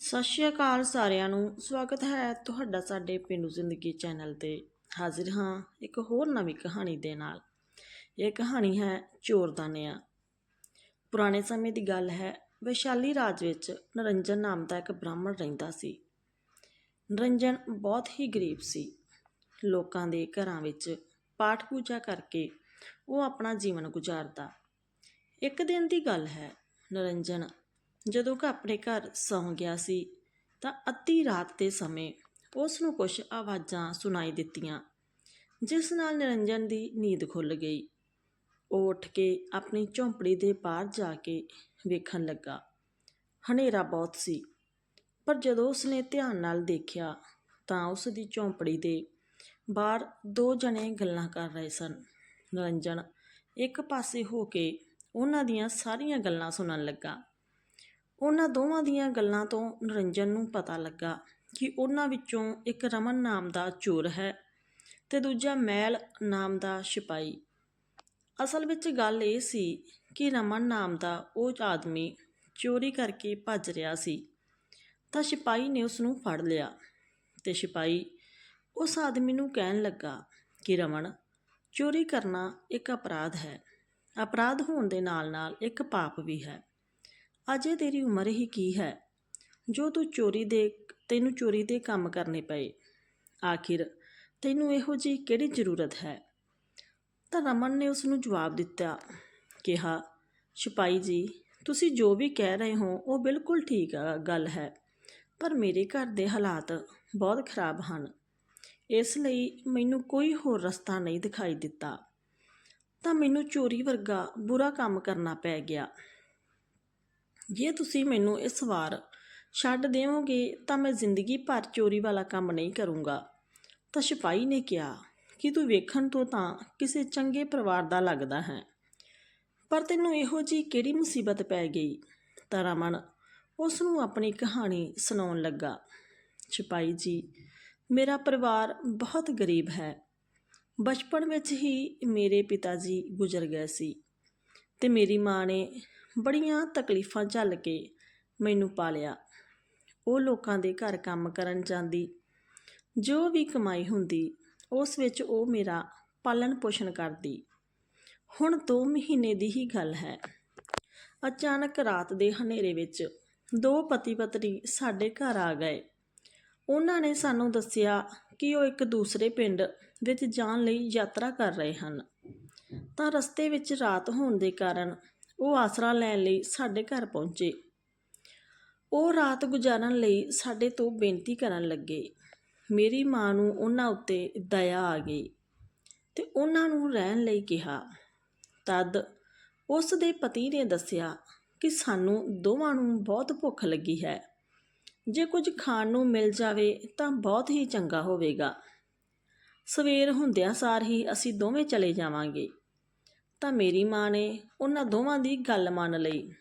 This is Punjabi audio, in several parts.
ਸਤਿ ਸ਼੍ਰੀ ਅਕਾਲ ਸਾਰਿਆਂ ਨੂੰ। ਸਵਾਗਤ ਹੈ ਤੁਹਾਡਾ ਸਾਡੇ ਪਿੰਡੂ ਜ਼ਿੰਦਗੀ ਚੈਨਲ ਤੇ। ਹਾਜ਼ਰ ਹਾਂ ਇੱਕ ਹੋਰ ਨਵੀਂ ਕਹਾਣੀ ਦੇ ਨਾਲ। ਇਹ ਕਹਾਣੀ ਹੈ ਚੋਰਦਾਨਿਆਂ ਪੁਰਾਣੇ ਸਮੇਂ ਦੀ ਗੱਲ ਹੈ, ਵੈਸ਼ਾਲੀ ਰਾਜ ਵਿੱਚ ਨਰਿੰਜਨ ਨਾਮ ਦਾ ਇੱਕ ਬ੍ਰਾਹਮਣ ਰਹਿੰਦਾ ਸੀ। ਨਰਿੰਜਨ ਬਹੁਤ ਹੀ ਗਰੀਬ ਸੀ। ਲੋਕਾਂ ਦੇ ਘਰਾਂ ਵਿੱਚ ਪਾਠ ਪੂਜਾ ਕਰਕੇ ਉਹ ਆਪਣਾ ਜੀਵਨ ਗੁਜ਼ਾਰਦਾ। ਇੱਕ ਦਿਨ ਦੀ ਗੱਲ ਹੈ, ਨਰਿੰਜਨ ਜਦੋਂ ਕਿ ਆਪਣੇ ਘਰ ਸੌਂ ਗਿਆ ਸੀ, ਤਾਂ ਅੱਧੀ ਰਾਤ ਦੇ ਸਮੇਂ ਉਸ ਨੂੰ ਕੁਝ ਆਵਾਜ਼ਾਂ ਸੁਣਾਈ ਦਿੱਤੀਆਂ, ਜਿਸ ਨਾਲ ਨਿਰੰਜਨ ਦੀ ਨੀਂਦ ਖੁੱਲ ਗਈ। ਉਹ ਉੱਠ ਕੇ ਆਪਣੀ ਝੌਂਪੜੀ ਦੇ ਬਾਹਰ ਜਾ ਕੇ ਵੇਖਣ ਲੱਗਾ। ਹਨੇਰਾ ਬਹੁਤ ਸੀ, ਪਰ ਜਦੋਂ ਉਸਨੇ ਧਿਆਨ ਨਾਲ ਦੇਖਿਆ, ਤਾਂ ਉਸ ਦੀ ਝੌਂਪੜੀ ਦੇ ਬਾਹਰ ਦੋ ਜਣੇ ਗੱਲਾਂ ਕਰ ਰਹੇ ਸਨ। ਨਿਰੰਜਨ ਇੱਕ ਪਾਸੇ ਹੋ ਕੇ ਉਹਨਾਂ ਦੀਆਂ ਸਾਰੀਆਂ ਗੱਲਾਂ ਸੁਣਨ ਲੱਗਾ ਉਹਨਾਂ ਦੋਵਾਂ ਦੀਆਂ ਗੱਲਾਂ ਤੋਂ ਨਰਿੰਜਨ ਨੂੰ ਪਤਾ ਲੱਗਾ ਕਿ ਉਹਨਾਂ ਵਿੱਚੋਂ ਇੱਕ ਰਮਨ ਨਾਮ ਦਾ ਚੋਰ ਹੈ ਤੇ ਦੂਜਾ ਮੈਲ ਨਾਮ ਦਾ ਸਿਪਾਈ ਅਸਲ ਵਿੱਚ ਗੱਲ ਇਹ ਸੀ ਕਿ ਰਮਨ ਨਾਮ ਦਾ ਉਹ ਆਦਮੀ ਚੋਰੀ ਕਰਕੇ ਭੱਜ ਰਿਹਾ ਸੀ, ਤਾਂ ਸਿਪਾਈ ਨੇ ਉਸ ਨੂੰ ਫੜ ਲਿਆ ਤੇ ਸਿਪਾਈ ਉਸ ਆਦਮੀ ਨੂੰ ਕਹਿਣ ਲੱਗਾ ਕਿ ਰਮਨ, ਚੋਰੀ ਕਰਨਾ ਇੱਕ ਅਪਰਾਧ ਹੈ। ਅਪਰਾਧ ਹੋਣ ਦੇ ਨਾਲ-ਨਾਲ ਇੱਕ ਪਾਪ ਵੀ ਹੈ। ਅਜੇ ਤੇਰੀ ਉਮਰ ਹੀ ਕੀ ਹੈ? ਜੋ ਤੂੰ ਚੋਰੀ ਦੇ, ਤੈਨੂੰ ਚੋਰੀ ਦੇ ਕੰਮ ਕਰਨੇ ਪਏ। ਆਖਿਰ ਤੈਨੂੰ ਇਹੋ ਜੀ ਕਿਹੜੀ ਜ਼ਰੂਰਤ ਹੈ? ਤਾਂ ਰਮਨ ਨੇ ਉਸ ਨੂੰ ਜਵਾਬ ਦਿੱਤਾ, ਕਿਹਾ ਸਿਪਾਈ ਜੀ, ਤੁਸੀਂ ਜੋ ਵੀ ਕਹਿ ਰਹੇ ਹੋ, ਉਹ ਬਿਲਕੁਲ ਠੀਕ ਗੱਲ ਹੈ। ਪਰ ਮੇਰੇ ਘਰ ਦੇ ਹਾਲਾਤ ਬਹੁਤ ਖਰਾਬ ਹਨ। ਇਸ ਲਈ ਮੈਨੂੰ ਕੋਈ ਹੋਰ ਰਸਤਾ ਨਹੀਂ ਦਿਖਾਈ ਦਿੱਤਾ। ਤਾਂ ਮੈਨੂੰ ਚੋਰੀ ਵਰਗਾ ਬੁਰਾ ਕੰਮ ਕਰਨਾ ਪੈ ਗਿਆ। ਜੇ ਤੁਸੀਂ ਮੈਨੂੰ ਇਸ ਵਾਰ ਛੱਡ ਦੇਵੋਗੇ ਤਾਂ ਮੈਂ ਜ਼ਿੰਦਗੀ ਭਰ ਚੋਰੀ ਵਾਲਾ ਕੰਮ ਨਹੀਂ ਕਰੂੰਗਾ। ਤਾਂ ਸਿਪਾਹੀ ਨੇ ਕਿਹਾ, ਕਿ ਤੂੰ ਵੇਖਣ ਤੋਂ ਤਾਂ ਕਿਸੇ ਚੰਗੇ ਪਰਿਵਾਰ ਦਾ ਲੱਗਦਾ ਹੈ? ਪਰ ਤੈਨੂੰ ਇਹੋ ਜੀ ਕਿਹੜੀ ਮੁਸੀਬਤ ਪੈ ਗਈ? ਤਾਂ ਰਮਨ ਉਸ ਨੂੰ ਆਪਣੀ ਕਹਾਣੀ ਸੁਣਾਉਣ ਲੱਗਾ। ਸਿਪਾਹੀ ਜੀ, ਮੇਰਾ ਪਰਿਵਾਰ ਬਹੁਤ ਗਰੀਬ ਹੈ। ਬਚਪਨ ਵਿੱਚ ਹੀ ਮੇਰੇ ਪਿਤਾ ਜੀ ਗੁਜ਼ਰ ਗਏ ਸੀ ਤੇ ਮੇਰੀ ਮਾਂ ਨੇ ਬੜੀਆਂ ਤਕਲੀਫਾਂ ਝੱਲ ਕੇ ਮੈਨੂੰ ਪਾਲਿਆ। ਉਹ ਲੋਕਾਂ ਦੇ ਘਰ ਕੰਮ ਕਰਨ ਜਾਂਦੀ, ਜੋ ਵੀ ਕਮਾਈ ਹੁੰਦੀ, ਉਸ ਵਿੱਚ ਉਹ ਮੇਰਾ ਪਾਲਣ ਪੋਸ਼ਣ ਕਰਦੀ। ਹੁਣ 2 ਮਹੀਨੇ ਦੀ ਹੀ ਗੱਲ ਹੈ। ਅਚਾਨਕ ਰਾਤ ਦੇ ਹਨੇਰੇ ਵਿੱਚ ਦੋ ਪਤੀ ਪਤਨੀ ਸਾਡੇ ਘਰ ਆ ਗਏ। ਉਹਨਾਂ ਨੇ ਸਾਨੂੰ ਦੱਸਿਆ ਕਿ ਉਹ ਇੱਕ ਦੂਸਰੇ ਪਿੰਡ ਵਿੱਚ ਜਾਣ ਲਈ ਯਾਤਰਾ ਕਰ ਰਹੇ ਹਨ। ਤਾਂ ਰਸਤੇ ਵਿੱਚ ਰਾਤ ਹੋਣ ਦੇ ਕਾਰਨ ਉਹ ਆਸਰਾ ਲੈਣ ਲਈ ਸਾਡੇ ਘਰ ਪਹੁੰਚੇ। ਉਹ ਰਾਤ ਗੁਜ਼ਾਰਨ ਲਈ ਸਾਡੇ ਤੋਂ ਬੇਨਤੀ ਕਰਨ ਲੱਗੇ। ਮੇਰੀ ਮਾਂ ਨੂੰ ਉਹਨਾਂ ਉੱਤੇ ਦਇਆ ਆ ਗਈ ਤੇ ਉਹਨਾਂ ਨੂੰ ਰਹਿਣ ਲਈ ਕਿਹਾ। ਤਦ ਉਸ ਦੇ ਪਤੀ ਨੇ ਦੱਸਿਆ ਕਿ ਸਾਨੂੰ ਦੋਵਾਂ ਨੂੰ ਬਹੁਤ ਭੁੱਖ ਲੱਗੀ ਹੈ। ਜੇ ਕੁਝ ਖਾਣ ਨੂੰ ਮਿਲ ਜਾਵੇ ਤਾਂ ਬਹੁਤ ਹੀ ਚੰਗਾ ਹੋਵੇਗਾ। ਸਵੇਰ ਹੁੰਦਿਆਂ ਸਾਰ ਹੀ ਅਸੀਂ ਦੋਵੇਂ ਚਲੇ ਜਾਵਾਂਗੇ। ਤਾਂ ਮੇਰੀ ਮਾਂ ਨੇ ਉਹਨਾਂ ਦੋਵਾਂ ਦੀ ਗੱਲ ਮੰਨ ਲਈ।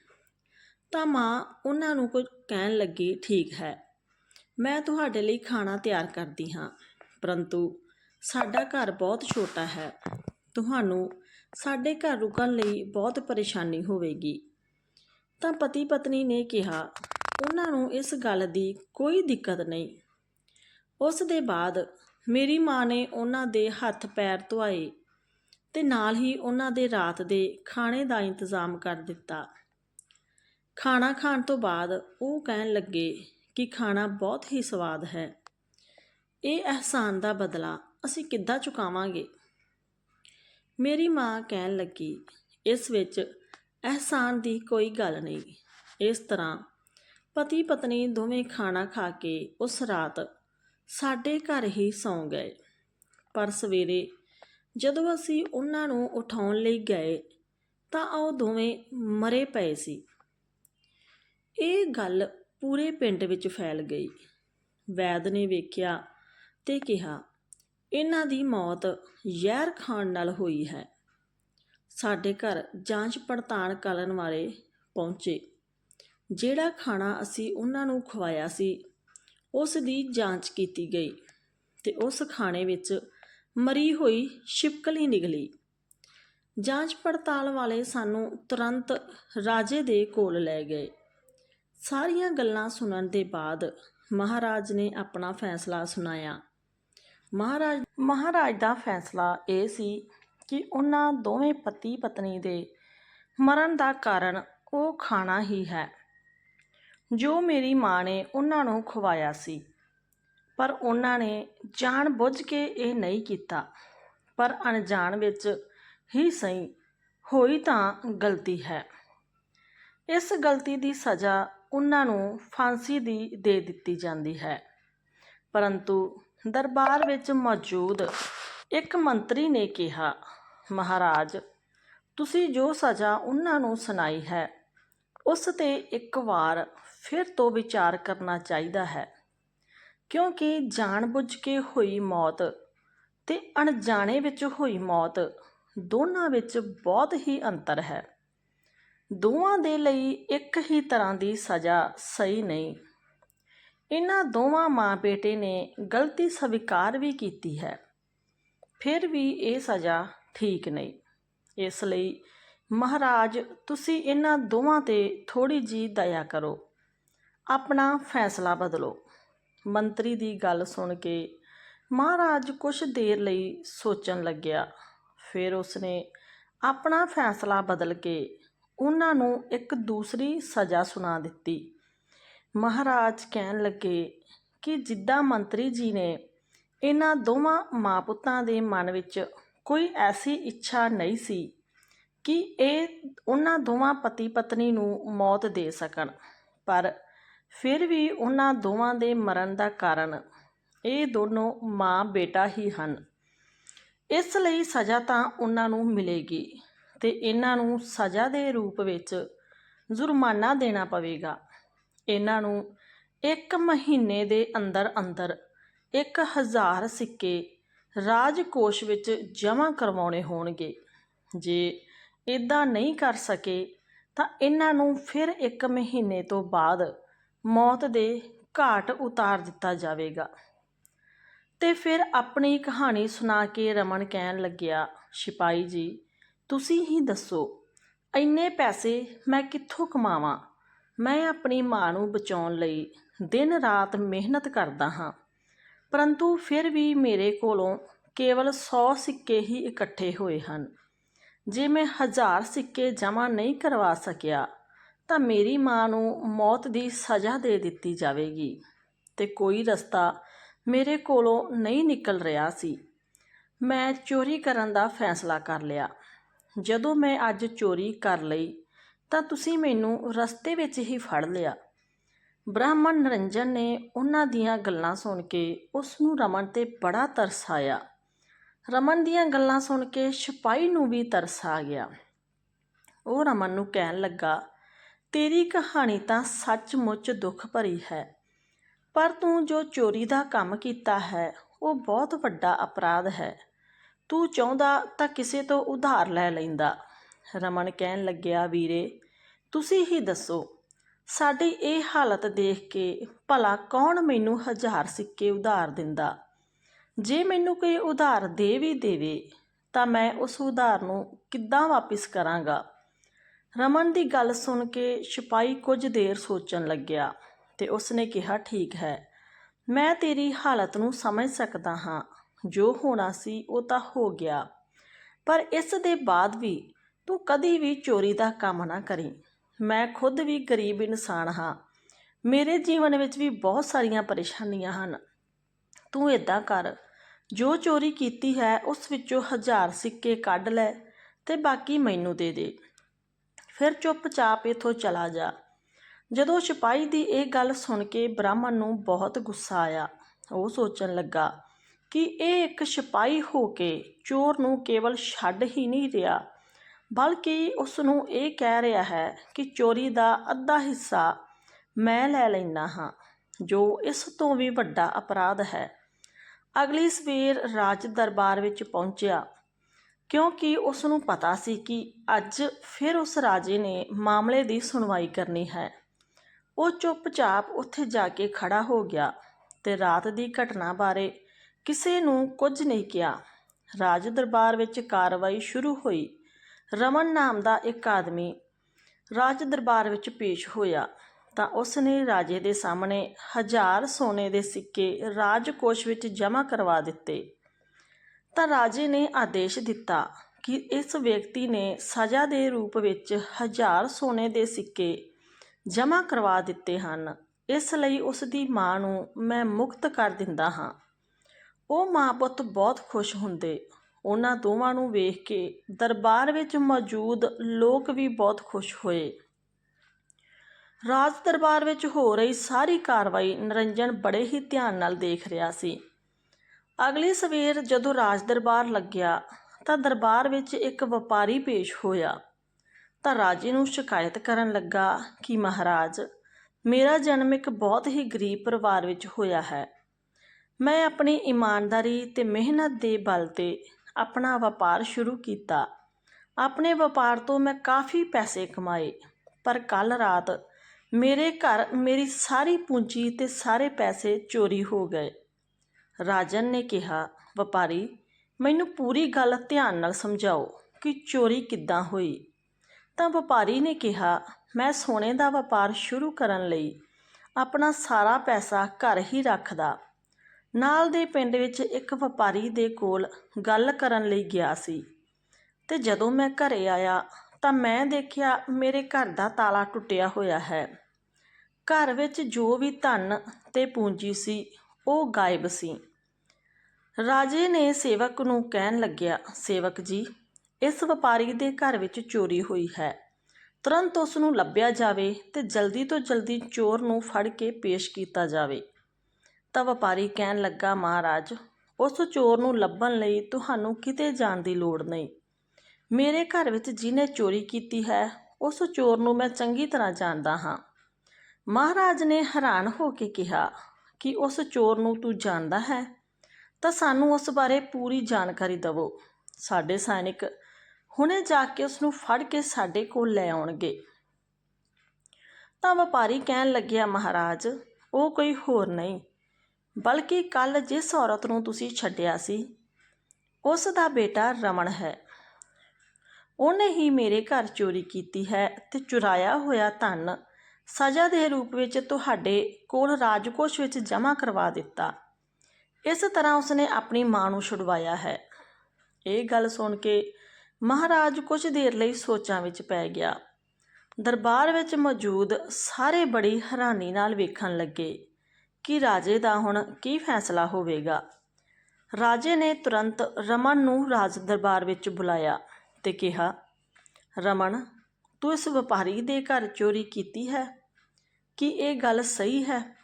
ਤਾਂ ਮਾਂ ਉਹਨਾਂ ਨੂੰ ਕੁਝ ਕਹਿਣ ਲੱਗੀ, ਠੀਕ ਹੈ, ਮੈਂ ਤੁਹਾਡੇ ਲਈ ਖਾਣਾ ਤਿਆਰ ਕਰਦੀ ਹਾਂ। ਪਰੰਤੂ ਸਾਡਾ ਘਰ ਬਹੁਤ ਛੋਟਾ ਹੈ। ਤੁਹਾਨੂੰ ਸਾਡੇ ਘਰ ਰੁਕਣ ਲਈ ਬਹੁਤ ਪਰੇਸ਼ਾਨੀ ਹੋਵੇਗੀ। ਤਾਂ ਪਤੀ ਪਤਨੀ ਨੇ ਕਿਹਾ, ਉਹਨਾਂ ਨੂੰ ਇਸ ਗੱਲ ਦੀ ਕੋਈ ਦਿੱਕਤ ਨਹੀਂ। ਉਸ ਦੇ ਬਾਅਦ ਮੇਰੀ ਮਾਂ ਨੇ ਉਹਨਾਂ ਦੇ ਹੱਥ ਪੈਰ ਧੁਆਏ ਤੇ ਨਾਲ ਹੀ ਉਹਨਾਂ ਦੇ ਰਾਤ ਦੇ ਖਾਣੇ ਦਾ ਇੰਤਜ਼ਾਮ ਕਰ ਦਿੱਤਾ। ਖਾਣਾ ਖਾਣ ਤੋਂ ਬਾਅਦ ਉਹ ਕਹਿਣ ਲੱਗੇ ਕਿ ਖਾਣਾ ਬਹੁਤ ਹੀ ਸਵਾਦ ਹੈ। ਇਹ ਅਹਿਸਾਨ ਦਾ ਬਦਲਾ ਅਸੀਂ ਕਿੱਦਾਂ ਚੁਕਾਵਾਂਗੇ? ਮੇਰੀ ਮਾਂ ਕਹਿਣ ਲੱਗੀ, ਇਸ ਵਿੱਚ ਅਹਿਸਾਨ ਦੀ ਕੋਈ ਗੱਲ ਨਹੀਂ। ਇਸ ਤਰ੍ਹਾਂ ਪਤੀ ਪਤਨੀ ਦੋਵੇਂ ਖਾਣਾ ਖਾ ਕੇ ਉਸ ਰਾਤ ਸਾਡੇ ਘਰ ਹੀ ਸੌਂ ਗਏ। ਪਰ ਸਵੇਰੇ ਜਦੋਂ ਅਸੀਂ ਉਹਨਾਂ ਨੂੰ ਉਠਾਉਣ ਲਈ ਗਏ ਤਾਂ ਉਹ ਦੋਵੇਂ ਮਰੇ ਪਏ ਸੀ। ਇਹ ਗੱਲ ਪੂਰੇ ਪਿੰਡ ਵਿੱਚ ਫੈਲ ਗਈ। ਵੈਦ ਨੇ ਵੇਖਿਆ ਤੇ ਕਿਹਾ, ਇਹਨਾਂ ਦੀ ਮੌਤ ਜ਼ਹਿਰ ਖਾਣ ਨਾਲ ਹੋਈ ਹੈ। ਸਾਡੇ ਘਰ ਜਾਂਚ ਪੜਤਾਲ ਕਰਨ ਵਾਲੇ ਪਹੁੰਚੇ। ਜਿਹੜਾ ਖਾਣਾ ਅਸੀਂ ਉਹਨਾਂ ਨੂੰ ਖਵਾਇਆ ਸੀ, ਉਸ ਦੀ ਜਾਂਚ ਕੀਤੀ ਗਈ ਤੇ ਉਸ ਖਾਣੇ ਵਿੱਚ ਮਰੀ ਹੋਈ ਛਿਪਕਲੀ ਨਿਕਲੀ। ਜਾਂਚ ਪੜਤਾਲ ਵਾਲੇ ਸਾਨੂੰ ਤੁਰੰਤ ਰਾਜੇ ਦੇ ਕੋਲ ਲੈ ਗਏ। ਸਾਰੀਆਂ ਗੱਲਾਂ ਸੁਣਨ ਦੇ ਬਾਅਦ ਮਹਾਰਾਜ ਨੇ ਆਪਣਾ ਫੈਸਲਾ ਸੁਣਾਇਆ। ਮਹਾਰਾਜ ਮਹਾਰਾਜ ਦਾ ਫੈਸਲਾ ਇਹ ਸੀ ਕਿ ਉਹਨਾਂ ਦੋਵੇਂ ਪਤੀ ਪਤਨੀ ਦੇ ਮਰਨ ਦਾ ਕਾਰਨ ਉਹ ਖਾਣਾ ਹੀ ਹੈ। ਜੋ ਮੇਰੀ ਮਾਂ ਨੇ ਉਹਨਾਂ ਨੂੰ ਖਵਾਇਆ ਸੀ। ਪਰ ਉਹਨਾਂ ਨੇ ਜਾਣ ਬੁੱਝ ਕੇ ਇਹ ਨਹੀਂ ਕੀਤਾ। ਪਰ ਅਣਜਾਣ ਵਿੱਚ ਹੀ ਸਹੀ ਹੋਈ ਤਾਂ ਗਲਤੀ ਹੈ। ਇਸ ਗਲਤੀ ਦੀ ਸਜ਼ਾ ਉਹਨਾਂ ਨੂੰ ਫਾਂਸੀ ਦੀ ਦੇ ਦਿੱਤੀ ਜਾਂਦੀ ਹੈ। ਪਰੰਤੂ ਦਰਬਾਰ ਵਿੱਚ ਮੌਜੂਦ ਇੱਕ ਮੰਤਰੀ ਨੇ ਕਿਹਾ, ਮਹਾਰਾਜ, ਤੁਸੀਂ ਜੋ ਸਜ਼ਾ ਉਹਨਾਂ ਨੂੰ ਸੁਣਾਈ ਹੈ, ਉਸ ਤੇ ਇੱਕ ਵਾਰ ਫਿਰ ਤੋਂ ਵਿਚਾਰ ਕਰਨਾ ਚਾਹੀਦਾ ਹੈ। ਕਿਉਂਕਿ ਜਾਣਬੁੱਝ ਕੇ ਹੋਈ ਮੌਤ ਤੇ ਅਣਜਾਣੇ ਵਿੱਚ ਹੋਈ ਮੌਤ ਦੋਨਾਂ ਵਿੱਚ ਬਹੁਤ ਹੀ ਅੰਤਰ ਹੈ। ਦੋਵਾਂ ਦੇ ਲਈ ਇੱਕ ਹੀ ਤਰ੍ਹਾਂ ਦੀ ਸਜ਼ਾ ਸਹੀ ਨਹੀਂ। ਇਹਨਾਂ ਦੋਵਾਂ ਮਾਂ ਬੇਟੇ ਨੇ ਗਲਤੀ ਸਵੀਕਾਰ ਵੀ ਕੀਤੀ ਹੈ। ਫਿਰ ਵੀ ਇਹ ਸਜ਼ਾ ਠੀਕ ਨਹੀਂ। ਇਸ ਲਈ ਮਹਾਰਾਜ, ਤੁਸੀਂ ਇਹਨਾਂ ਦੋਵਾਂ ਤੇ ਥੋੜੀ ਜੀ ਦਇਆ ਕਰੋ। ਆਪਣਾ ਫੈਸਲਾ ਬਦਲੋ। ਮੰਤਰੀ ਦੀ ਗੱਲ ਸੁਣ ਕੇ ਮਹਾਰਾਜ ਕੁਝ ਦੇਰ ਲਈ ਸੋਚਣ ਲੱਗਿਆ। ਫਿਰ ਉਸਨੇ ਆਪਣਾ ਫੈਸਲਾ ਬਦਲ ਕੇ ਉਹਨਾਂ ਨੂੰ ਇੱਕ ਦੂਸਰੀ ਸਜ਼ਾ ਸੁਣਾ ਦਿੱਤੀ। ਮਹਾਰਾਜ ਕਹਿਣ ਲੱਗੇ ਕਿ ਜਿੱਦਾਂ ਮੰਤਰੀ ਜੀ ਨੇ ਇਹਨਾਂ ਦੋਵਾਂ ਮਾਂ ਪੁੱਤਾਂ ਦੇ ਮਨ ਵਿੱਚ ਕੋਈ ਐਸੀ ਇੱਛਾ ਨਹੀਂ ਸੀ ਕਿ ਇਹ ਉਹਨਾਂ ਦੋਵਾਂ ਪਤੀ ਪਤਨੀ ਨੂੰ ਮੌਤ ਦੇ ਸਕਣ। ਪਰ ਫਿਰ ਵੀ ਉਹਨਾਂ ਦੋਵਾਂ ਦੇ ਮਰਨ ਦਾ ਕਾਰਨ ਇਹ ਦੋਨੋਂ ਮਾਂ ਬੇਟਾ ਹੀ ਹਨ। ਇਸ ਲਈ ਸਜ਼ਾ ਤਾਂ ਉਹਨਾਂ ਨੂੰ ਮਿਲੇਗੀ ਤੇ ਇਹਨਾਂ ਨੂੰ ਸਜ਼ਾ ਦੇ ਰੂਪ ਵਿੱਚ ਜੁਰਮਾਨਾ ਦੇਣਾ ਪਵੇਗਾ। ਇਹਨਾਂ ਨੂੰ ਇੱਕ ਮਹੀਨੇ ਦੇ ਅੰਦਰ ਅੰਦਰ 1000 ਸਿੱਕੇ ਰਾਜਕੋਸ਼ ਵਿੱਚ ਜਮ੍ਹਾਂ ਕਰਵਾਉਣੇ ਹੋਣਗੇ। ਜੇ ਇਦਾਂ ਨਹੀਂ ਕਰ ਸਕੇ ਤਾਂ ਇਹਨਾਂ ਨੂੰ ਫਿਰ ਇੱਕ ਮਹੀਨੇ ਤੋਂ ਬਾਅਦ ਮੌਤ ਦੇ ਘਾਟ ਉਤਾਰ ਦਿੱਤਾ ਜਾਵੇਗਾ। ਤੇ ਫਿਰ ਆਪਣੀ ਕਹਾਣੀ ਸੁਣਾ ਕੇ ਰਮਨ ਕਹਿਣ ਲੱਗਿਆ ਸਿਪਾਈ ਜੀ, ਤੁਸੀਂ ਹੀ ਦੱਸੋ, ਇੰਨੇ ਪੈਸੇ ਮੈਂ ਕਿੱਥੋਂ ਕਮਾਵਾਂ? ਮੈਂ ਆਪਣੀ ਮਾਂ ਨੂੰ ਬਚਾਉਣ ਲਈ ਦਿਨ ਰਾਤ ਮਿਹਨਤ ਕਰਦਾ ਹਾਂ। ਪਰੰਤੂ ਫਿਰ ਵੀ ਮੇਰੇ ਕੋਲੋਂ ਕੇਵਲ 100 ਸਿੱਕੇ ਹੀ ਇਕੱਠੇ ਹੋਏ ਹਨ। ਜੇ ਮੈਂ ਹਜ਼ਾਰ ਸਿੱਕੇ ਜਮ੍ਹਾਂ ਨਹੀਂ ਕਰਵਾ ਸਕਿਆ ਤਾਂ ਮੇਰੀ ਮਾਂ ਨੂੰ ਮੌਤ ਦੀ ਸਜ਼ਾ ਦੇ ਦਿੱਤੀ ਜਾਵੇਗੀ ਤੇ ਕੋਈ ਰਸਤਾ ਮੇਰੇ ਕੋਲੋਂ ਨਹੀਂ ਨਿਕਲ ਰਿਹਾ ਸੀ। ਮੈਂ ਚੋਰੀ ਕਰਨ ਦਾ ਫੈਸਲਾ ਕਰ ਲਿਆ। ਜਦੋਂ ਮੈਂ ਅੱਜ ਚੋਰੀ ਕਰ ਲਈ, ਤਾਂ ਤੁਸੀਂ ਮੈਨੂੰ ਰਸਤੇ ਵਿੱਚ ਹੀ ਫੜ ਲਿਆ। ਬ੍ਰਾਹਮਣ ਨਰਿੰਜਨ ਨੇ ਉਹਨਾਂ ਦੀਆਂ ਗੱਲਾਂ ਸੁਣ ਕੇ ਉਸ ਨੂੰ ਰਮਨ ਤੇ ਬੜਾ ਤਰਸ ਆਇਆ। ਰਮਨ ਦੀਆਂ ਗੱਲਾਂ ਸੁਣ ਕੇ ਸਿਪਾਹੀ ਨੂੰ ਵੀ ਤਰਸ ਆ ਗਿਆ। ਉਹ ਰਮਨ ਨੂੰ ਕਹਿਣ ਲੱਗਾ ਤੇਰੀ ਕਹਾਣੀ ਤਾਂ ਸੱਚਮੁੱਚ ਦੁੱਖ ਭਰੀ ਹੈ। ਪਰ ਤੂੰ ਜੋ ਚੋਰੀ ਦਾ ਕੰਮ ਕੀਤਾ ਹੈ, ਉਹ ਬਹੁਤ ਵੱਡਾ ਅਪਰਾਧ ਹੈ। ਤੂੰ ਚਾਹੁੰਦਾ ਤਾਂ ਕਿਸੇ ਤੋਂ ਉਧਾਰ ਲੈ ਲੈਂਦਾ। ਰਮਨ ਕਹਿਣ ਲੱਗਿਆ, ਵੀਰੇ, ਤੁਸੀਂ ਹੀ ਦੱਸੋ, ਸਾਡੀ ਇਹ ਹਾਲਤ ਦੇਖ ਕੇ ਭਲਾ ਕੌਣ ਮੈਨੂੰ ਹਜ਼ਾਰ ਸਿੱਕੇ ਉਧਾਰ ਦਿੰਦਾ? ਜੇ ਮੈਨੂੰ ਕੋਈ ਉਧਾਰ ਦੇ ਵੀ ਦੇਵੇ, ਤਾਂ ਮੈਂ ਉਸ ਉਧਾਰ ਨੂੰ ਕਿੱਦਾਂ ਵਾਪਿਸ ਕਰਾਂਗਾ? ਰਮਨ ਦੀ ਗੱਲ ਸੁਣ ਕੇ ਸਿਪਾਈ ਕੁਝ ਦੇਰ ਸੋਚਣ ਲੱਗਿਆ ਤੇ ਉਸਨੇ ਕਿਹਾ, ਠੀਕ ਹੈ। ਮੈਂ ਤੇਰੀ ਹਾਲਤ ਨੂੰ ਸਮਝ ਸਕਦਾ ਹਾਂ। ਜੋ ਹੋਣਾ ਸੀ ਉਹ ਤਾਂ ਹੋ ਗਿਆ। ਪਰ ਇਸ ਦੇ ਬਾਅਦ ਵੀ ਤੂੰ ਕਦੀ ਵੀ ਚੋਰੀ ਦਾ ਕੰਮ ਨਾ ਕਰੀ। ਮੈਂ ਖੁਦ ਵੀ ਗਰੀਬ ਇਨਸਾਨ ਹਾਂ। ਮੇਰੇ ਜੀਵਨ ਵਿੱਚ ਵੀ ਬਹੁਤ ਸਾਰੀਆਂ ਪਰੇਸ਼ਾਨੀਆਂ ਹਨ। ਤੂੰ ਇਦਾਂ ਕਰ। ਜੋ ਚੋਰੀ ਕੀਤੀ ਹੈ, ਉਸ ਵਿੱਚੋਂ ਹਜ਼ਾਰ ਸਿੱਕੇ ਕੱਢ ਲੈ ਤੇ ਬਾਕੀ ਮੈਨੂੰ ਦੇ ਦੇ। ਫਿਰ ਚੁੱਪਚਾਪ ਇਥੋਂ ਚਲਾ ਜਾ। ਜਦੋਂ ਸਿਪਾਹੀ ਦੀ ਇਹ ਗੱਲ ਸੁਣ ਕੇ ਬ੍ਰਾਹਮਣ ਨੂੰ ਬਹੁਤ ਗੁੱਸਾ ਆਇਆ, ਉਹ ਸੋਚਣ ਲੱਗਾ ਕਿ ਇਹ ਇੱਕ ਸਿਪਾਹੀ ਹੋ ਕੇ ਚੋਰ ਨੂੰ ਕੇਵਲ ਛੱਡ ਹੀ ਨਹੀਂ ਰਿਹਾ, ਬਲਕਿ ਉਸ ਨੂੰ ਇਹ ਕਹਿ ਰਿਹਾ ਹੈ ਕਿ ਚੋਰੀ ਦਾ ਅੱਧਾ ਹਿੱਸਾ ਮੈਂ ਲੈ ਲੈਣਾ ਹਾਂ, ਜੋ ਇਸ ਤੋਂ ਵੀ ਵੱਡਾ ਅਪਰਾਧ ਹੈ। ਅਗਲੀ ਸਵੇਰ ਰਾਜ ਦਰਬਾਰ ਵਿੱਚ ਪਹੁੰਚਿਆ। ਕਿਉਂਕਿ ਉਸ ਨੂੰ ਪਤਾ ਸੀ ਕਿ ਅੱਜ ਫਿਰ ਉਸ ਰਾਜੇ ਨੇ ਮਾਮਲੇ ਦੀ ਸੁਣਵਾਈ ਕਰਨੀ ਹੈ। ਉਹ ਚੁੱਪਚਾਪ ਉੱਥੇ ਜਾ ਕੇ ਖੜਾ ਹੋ ਗਿਆ ਤੇ ਰਾਤ ਦੀ ਘਟਨਾ ਬਾਰੇ ਕਿਸੇ ਨੂੰ ਕੁਝ ਨਹੀਂ ਕਿਹਾ। ਰਾਜ ਦਰਬਾਰ ਵਿੱਚ ਕਾਰਵਾਈ ਸ਼ੁਰੂ ਹੋਈ। ਰਮਨ ਨਾਮ ਦਾ ਇੱਕ ਆਦਮੀ ਰਾਜ ਦਰਬਾਰ ਵਿੱਚ ਪੇਸ਼ ਹੋਇਆ ਤਾਂ ਉਸ ਨੇ ਰਾਜੇ ਦੇ ਸਾਹਮਣੇ ਹਜ਼ਾਰ ਸੋਨੇ ਦੇ ਸਿੱਕੇ ਰਾਜਕੋਸ਼ ਵਿੱਚ ਜਮ੍ਹਾਂ ਕਰਵਾ ਦਿੱਤੇ। ਤਾਂ ਰਾਜੇ ਨੇ ਆਦੇਸ਼ ਦਿੱਤਾ ਕਿ ਇਸ ਵਿਅਕਤੀ ਨੇ ਸਜ਼ਾ ਦੇ ਰੂਪ ਵਿੱਚ ਹਜ਼ਾਰ ਸੋਨੇ ਦੇ ਸਿੱਕੇ ਜਮ੍ਹਾਂ ਕਰਵਾ ਦਿੱਤੇ ਹਨ। ਇਸ ਲਈ ਉਸ ਦੀ ਮਾਂ ਨੂੰ ਮੈਂ ਮੁਕਤ ਕਰ ਦਿੰਦਾ ਹਾਂ। ਉਹ ਮਾਂ ਪੁੱਤ ਬਹੁਤ ਖੁਸ਼ ਹੁੰਦੇ। ਉਹਨਾਂ ਦੋਵਾਂ ਨੂੰ ਵੇਖ ਕੇ ਦਰਬਾਰ ਵਿੱਚ ਮੌਜੂਦ ਲੋਕ ਵੀ ਬਹੁਤ ਖੁਸ਼ ਹੋਏ। ਰਾਜ ਦਰਬਾਰ ਵਿੱਚ ਹੋ ਰਹੀ ਸਾਰੀ ਕਾਰਵਾਈ ਨਰਿੰਜਨ ਬੜੇ ਹੀ ਧਿਆਨ ਨਾਲ ਦੇਖ ਰਿਹਾ ਸੀ। ਅਗਲੀ ਸਵੇਰ ਜਦੋਂ ਰਾਜ ਦਰਬਾਰ ਲੱਗਿਆ ਤਾਂ ਦਰਬਾਰ ਵਿੱਚ ਇੱਕ ਵਪਾਰੀ ਪੇਸ਼ ਹੋਇਆ। ਤਾਂ ਰਾਜੇ ਨੂੰ ਸ਼ਿਕਾਇਤ ਕਰਨ ਲੱਗਾ ਕਿ ਮਹਾਰਾਜ, ਮੇਰਾ ਜਨਮ ਇੱਕ ਬਹੁਤ ਹੀ ਗਰੀਬ ਪਰਿਵਾਰ ਵਿੱਚ ਹੋਇਆ ਹੈ। ਮੈਂ ਆਪਣੀ ਇਮਾਨਦਾਰੀ ਤੇ ਮਿਹਨਤ ਦੇ ਬਲ ਤੇ ਆਪਣਾ ਵਪਾਰ ਸ਼ੁਰੂ ਕੀਤਾ। ਆਪਣੇ ਵਪਾਰ ਤੋਂ ਮੈਂ ਕਾਫੀ ਪੈਸੇ ਕਮਾਏ, ਪਰ ਕੱਲ ਰਾਤ ਮੇਰੇ ਘਰ ਮੇਰੀ ਸਾਰੀ ਪੂੰਜੀ ਤੇ ਸਾਰੇ ਪੈਸੇ ਚੋਰੀ ਹੋ ਗਏ। ਰਾਜਨ ਨੇ ਕਿਹਾ, ਵਪਾਰੀ, ਮੈਨੂੰ ਪੂਰੀ ਗੱਲ ਧਿਆਨ ਨਾਲ ਸਮਝਾਓ ਕਿ ਚੋਰੀ ਕਿੱਦਾਂ ਹੋਈ। ਤਾਂ ਵਪਾਰੀ ਨੇ ਕਿਹਾ, ਮੈਂ ਸੋਨੇ ਦਾ ਵਪਾਰ ਸ਼ੁਰੂ ਕਰਨ ਲਈ ਆਪਣਾ ਸਾਰਾ ਪੈਸਾ ਘਰ ਹੀ ਰੱਖਦਾ। ਨਾਲ ਦੇ ਪਿੰਡ ਵਿੱਚ ਇੱਕ ਵਪਾਰੀ ਦੇ ਕੋਲ ਗੱਲ ਕਰਨ ਲਈ ਗਿਆ ਸੀ ਤੇ ਜਦੋਂ ਮੈਂ ਘਰੇ ਆਇਆ ਤਾਂ ਮੈਂ ਦੇਖਿਆ ਮੇਰੇ ਘਰ ਦਾ ਤਾਲਾ ਟੁੱਟਿਆ ਹੋਇਆ ਹੈ। ਘਰ ਵਿੱਚ ਜੋ ਵੀ ਧਨ ਤੇ ਪੂੰਜੀ ਸੀ, ਉਹ ਗਾਇਬ ਸੀ। ਰਾਜੇ ਨੇ ਸੇਵਕ ਨੂੰ ਕਹਿਣ ਲੱਗਿਆ, ਸੇਵਕ ਜੀ, ਇਸ ਵਪਾਰੀ ਦੇ ਘਰ ਵਿੱਚ ਚੋਰੀ ਹੋਈ ਹੈ। ਤੁਰੰਤ ਉਸ ਨੂੰ ਲੱਭਿਆ ਜਾਵੇ ਤੇ ਜਲਦੀ ਤੋਂ ਜਲਦੀ ਚੋਰ ਨੂੰ ਫੜ ਕੇ ਪੇਸ਼ ਕੀਤਾ ਜਾਵੇ। ਤਾਂ ਵਪਾਰੀ ਕਹਿਣ ਲੱਗਾ, ਮਹਾਰਾਜ, ਉਸ ਚੋਰ ਨੂੰ ਲੱਭਣ ਲਈ ਤੁਹਾਨੂੰ ਕਿਤੇ ਜਾਣ ਦੀ ਲੋੜ ਨਹੀਂ। ਮੇਰੇ ਘਰ ਵਿੱਚ ਜਿਹਨੇ ਚੋਰੀ ਕੀਤੀ ਹੈ, ਉਸ ਚੋਰ ਨੂੰ ਮੈਂ ਚੰਗੀ ਤਰ੍ਹਾਂ ਜਾਣਦਾ ਹਾਂ। ਮਹਾਰਾਜ ਨੇ ਹੈਰਾਨ ਹੋ ਕੇ ਕਿਹਾ ਕਿ ਉਸ ਚੋਰ ਨੂੰ ਤੂੰ ਜਾਣਦਾ ਹੈ ਤਾਂ ਸਾਨੂੰ ਉਸ ਬਾਰੇ ਪੂਰੀ ਜਾਣਕਾਰੀ ਦਿਵੋ। ਸਾਡੇ ਸੈਨਿਕ ਹੁਣੇ ਜਾ ਕੇ ਉਸ ਨੂੰ ਫੜ ਕੇ ਸਾਡੇ ਕੋਲ ਲੈ ਆਉਣਗੇ। ਤਾਂ ਵਪਾਰੀ ਕਹਿਣ ਲੱਗਿਆ, ਮਹਾਰਾਜ, ਉਹ ਕੋਈ ਹੋਰ ਨਹੀਂ, ਬਲਕਿ ਕੱਲ ਜਿਸ ਔਰਤ ਨੂੰ ਤੁਸੀਂ ਛੱਡਿਆ ਸੀ, ਉਸ ਦਾ ਬੇਟਾ ਰਮਣ ਹੈ। ਉਹਨੇ ਹੀ ਮੇਰੇ ਘਰ ਚੋਰੀ ਕੀਤੀ ਹੈ ਤੇ ਚੁਰਾਇਆ ਹੋਇਆ ਧਨ ਸਜ਼ਾ ਦੇ ਰੂਪ ਵਿੱਚ ਤੁਹਾਡੇ ਕੋਲ ਰਾਜਕੋਸ਼ ਵਿੱਚ ਜਮ੍ਹਾਂ ਕਰਵਾ ਦਿੱਤਾ। ਇਸ ਤਰ੍ਹਾਂ ਉਸਨੇ ਆਪਣੀ ਮਾਂ ਨੂੰ ਛੁਡਵਾਇਆ ਹੈ। ਇਹ ਗੱਲ ਸੁਣ ਕੇ ਮਹਾਰਾਜ ਕੁਝ ਦੇਰ ਲਈ ਸੋਚਾਂ ਵਿੱਚ ਪੈ ਗਿਆ। ਦਰਬਾਰ ਵਿੱਚ ਮੌਜੂਦ ਸਾਰੇ ਬੜੀ ਹੈਰਾਨੀ ਨਾਲ ਵੇਖਣ ਲੱਗੇ ਕਿ ਰਾਜੇ ਦਾ ਹੁਣ ਕੀ ਫੈਸਲਾ ਹੋਵੇਗਾ। ਰਾਜੇ ਨੇ ਤੁਰੰਤ ਰਮਨ ਨੂੰ ਰਾਜ ਦਰਬਾਰ ਵਿੱਚ ਬੁਲਾਇਆ ਤੇ ਕਿਹਾ, ਰਮਨ, ਤੂੰ ਇਸ ਵਪਾਰੀ ਦੇ ਘਰ ਚੋਰੀ ਕੀਤੀ ਹੈ? ਕੀ ਇਹ ਗੱਲ ਸਹੀ ਹੈ?